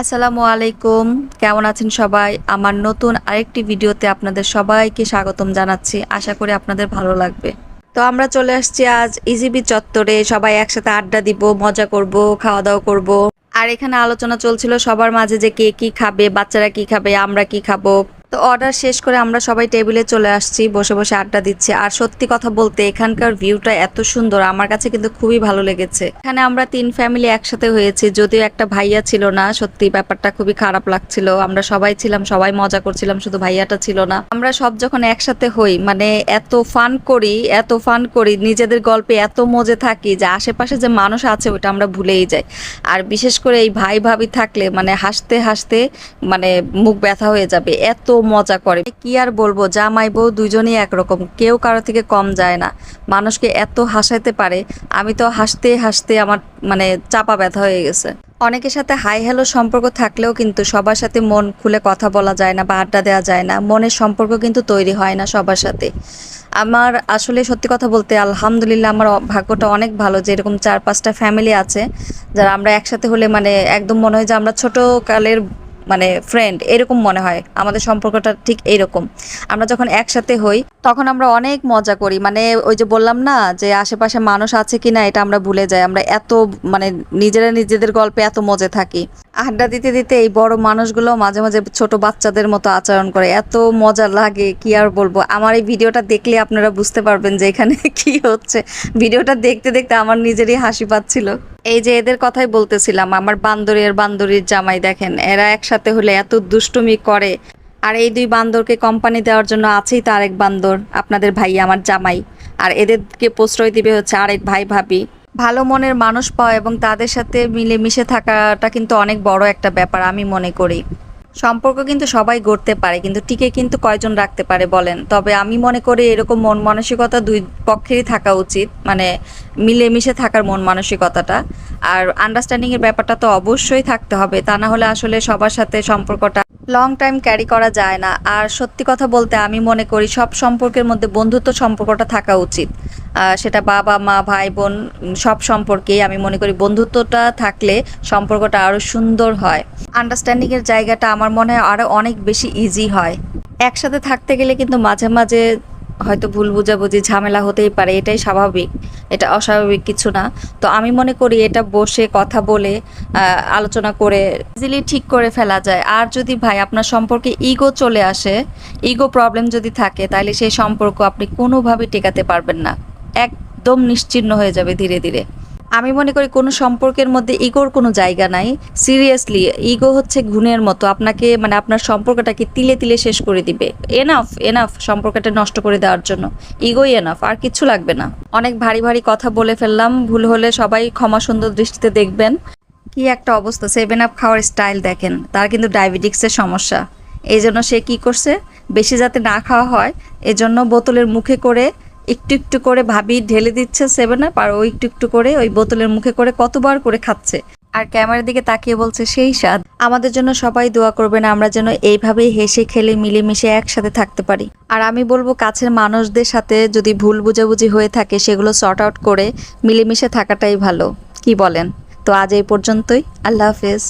আসসালামু আলাইকুম। কেমন আছেন সবাই? আমার নতুন আরেকটি ভিডিওতে আপনাদের সবাইকে স্বাগতম জানাচ্ছি। আশা করি আপনাদের ভালো লাগবে। তো আমরা চলে আসছি আজ ইজিবি চত্বরে। সবাই একসাথে আড্ডা দিব, মজা করব খাওয়া দাওয়া করব। আর এখানে আলোচনা চলছিল সবার মাঝে যে কে কি খাবে, বাচ্চারা কি খাবে, আমরা কি খাব। তো অর্ডার শেষ করে আমরা সবাই টেবিলে চলে আসছি, বসে বসে আড্ডা দিচ্ছি। আর সত্যি কথা বলতে, এখানকার ভিউটা এত সুন্দর, আমার কাছে কিন্তু খুবই ভালো লেগেছে। এখানে আমরা তিন ফ্যামিলি একসাথে হয়েছি, যদিও একটা ভাইয়া ছিল না, সত্যি ব্যাপারটা খুবই খারাপ লাগছিল। আমরা সবাই ছিলাম, সবাই মজা করছিলাম, শুধু ভাইয়াটা ছিল না। আমরা সব যখন একসাথে হই মানে এত ফান করি, এত ফান করি, নিজেদের গল্পে এত মজে থাকি যে আশেপাশে যে মানুষ আছে, ওটা আমরা ভুলেই যাই। আর বিশেষ করে এই ভাই ভাবি থাকলে মানে হাসতে হাসতে মানে মুখ ব্যথা হয়ে যাবে। এত মজা করে। কি আর বলব জামাই বউ দুজনেই একরকম, কেউ কারও থেকে কম যায় না। মানুষকে এত হাসাইতে পারে, আমি তো হাসতে হাসতে আমার মানে চাপা ব্যথা হয়ে গেছে। অনেকের সাথে হাই হ্যালো সম্পর্ক থাকলেও কিন্তু সবার সাথে মন খুলে কথা বলা যায় না বা আড্ডা দেওয়া যায় না। মনের সম্পর্ক কিন্তু তৈরি হয় না সবার সাথে। আমার আসলে সত্যি কথা বলতে আলহামদুলিল্লাহ আমার ভাগ্যটা অনেক ভালো যে এরকম চার পাঁচটা ফ্যামিলি আছে, যারা আমরা একসাথে হলে মানে একদম মনে হয় যে আমরা ছোট কালের মানে ফ্রেন্ড এরকম মনে হয়। আমাদের সম্পর্কটা ঠিক এইরকম। আমরা যখন একসাথে হই, তখন আমরা অনেক মজা করি। মানে ওই যে বললাম না, যে আশেপাশে মানুষ আছে কিনা, এটা আমরা ভুলে যাই। আমরা এত মানে নিজেরা নিজেদের গল্পে এত মজা থাকি। আড্ডা দিতে দিতে এই বড় মানুষগুলো মাঝে মাঝে ছোট বাচ্চাদের মতো আচরণ করে। এত মজা লাগে, কি আর বলব? আমার এই ভিডিওটা দেখলে আপনারা বুঝতে পারবেন যে এখানে কি হচ্ছে। ভিডিওটা দেখতে দেখতে আমার নিজেরই হাসি পাচ্ছিল। এই যে এদের কথাই বলতেছিলাম, আমার বান্দরের বান্দরীর জামাই দেখেন, এরা একসাথে হলে এত দুষ্টুমি করে। আর এই দুই বান্দরকে কোম্পানি দেওয়ার জন্য আছেই তো আরেক বান্দর, আপনাদের ভাই, আমার জামাই। আর এদেরকে প্রশ্রয় দিবে হচ্ছে আরেক ভাই, ভাবি। ভালো মনের মানুষ পাওয়া এবং তাদের সাথে মিলেমিশে থাকাটা কিন্তু অনেক বড় একটা ব্যাপার, আমি মনে করি। সম্পর্ক কিন্তু সবাই গড়তে পারে, কিন্তু টিকে কিন্তু কয়জন রাখতে পারে বলেন? তবে আমি মনে করি এরকম মন মানসিকতা দুই পক্ষেরই থাকা উচিত মানে মিলেমিশে থাকার মন মানসিকতাটা। আর আন্ডারস্ট্যান্ডিং এর ব্যাপারটা তো অবশ্যই থাকতে হবে, তা না হলে আসলে সবার সাথে সম্পর্কটা লং টাইম ক্যারি করা যায় না। আর সত্যি কথা বলতে আমি মনে করি সব সম্পর্কের মধ্যে বন্ধুত্ব সম্পর্কটা থাকা উচিত। সেটা বাবা, মা, ভাই, বোন সব সম্পর্কেই আমি মনে করি বন্ধুত্বটা থাকলে সম্পর্কটা আরও সুন্দর হয়। আন্ডারস্ট্যান্ডিংয়ের জায়গাটা আমার মনে হয় আরও অনেক বেশি ইজি হয়। একসাথে থাকতে গেলে কিন্তু মাঝে মাঝে হয়তো ভুল বুঝাবুঝি, ঝামেলা হতেই পারে, এটাই স্বাভাবিক। এটা অস্বাভাবিক কিছু না। তো আমি মনে করি এটা বসে কথা বলে আলোচনা করে ইজিলি ঠিক করে ফেলা যায়। আর যদি ভাই আপনার সম্পর্কে ইগো চলে আসে ইগো প্রবলেম যদি থাকে, তাহলে সেই সম্পর্ক আপনি কোনোভাবে টেকাতে পারবেন না। একদম নিশ্চিহ্ন হয়ে যাবে ধীরে ধীরে। আমি মনে করি কোনো সম্পর্কের মধ্যে ইগোর কোনো জায়গা নাই। সিরিয়াসলি, ইগো হচ্ছে গুণের মতো। আপনাকে মানে আপনার সম্পর্কটাকে তিলে তিলে শেষ করে দিবে। এনাফ এনাফ সম্পর্কটা নষ্ট করে দেওয়ার জন্য। ইগোই এনাফ আর কিছু লাগবে না। অনেক ভারী ভারী কথা বলে ফেললাম। ভুল হলে সবাই ক্ষমা সুন্দর দৃষ্টিতে দেখবেন। কি একটা অবস্থা। সেভেন আপ খাওয়ার স্টাইল দেখেন। তার কিন্তু ডায়াবেটিক্সের সমস্যা। এই জন্য সে কি করছে? বেশি যাতে না খাওয়া হয়, এজন্য বোতলের মুখে করে একটু একটু করে ভাবি, ঢেলে দিচ্ছে সেভেন আপ আর ওই একটু একটু করে ওই বোতলের মুখে করে কতবার করে খাচ্ছে। আর ক্যামেরার দিকে তাকিয়ে বলছে, সেই স্বাদ। আমাদের জন্য সবাই দোয়া করবেন, আমরা যেন এইভাবেই হেসে খেলে মিলেমিশে একসাথে থাকতে পারি। আর আমি বলব, কাছের মানুষদের সাথে যদি ভুল বুঝাবুঝি হয়ে থাকে, সেগুলো সর্ট আউট করে মিলেমিশে থাকাটাই ভালো। কি বলেন? তো আজ এই পর্যন্তই। আল্লাহ হাফেজ।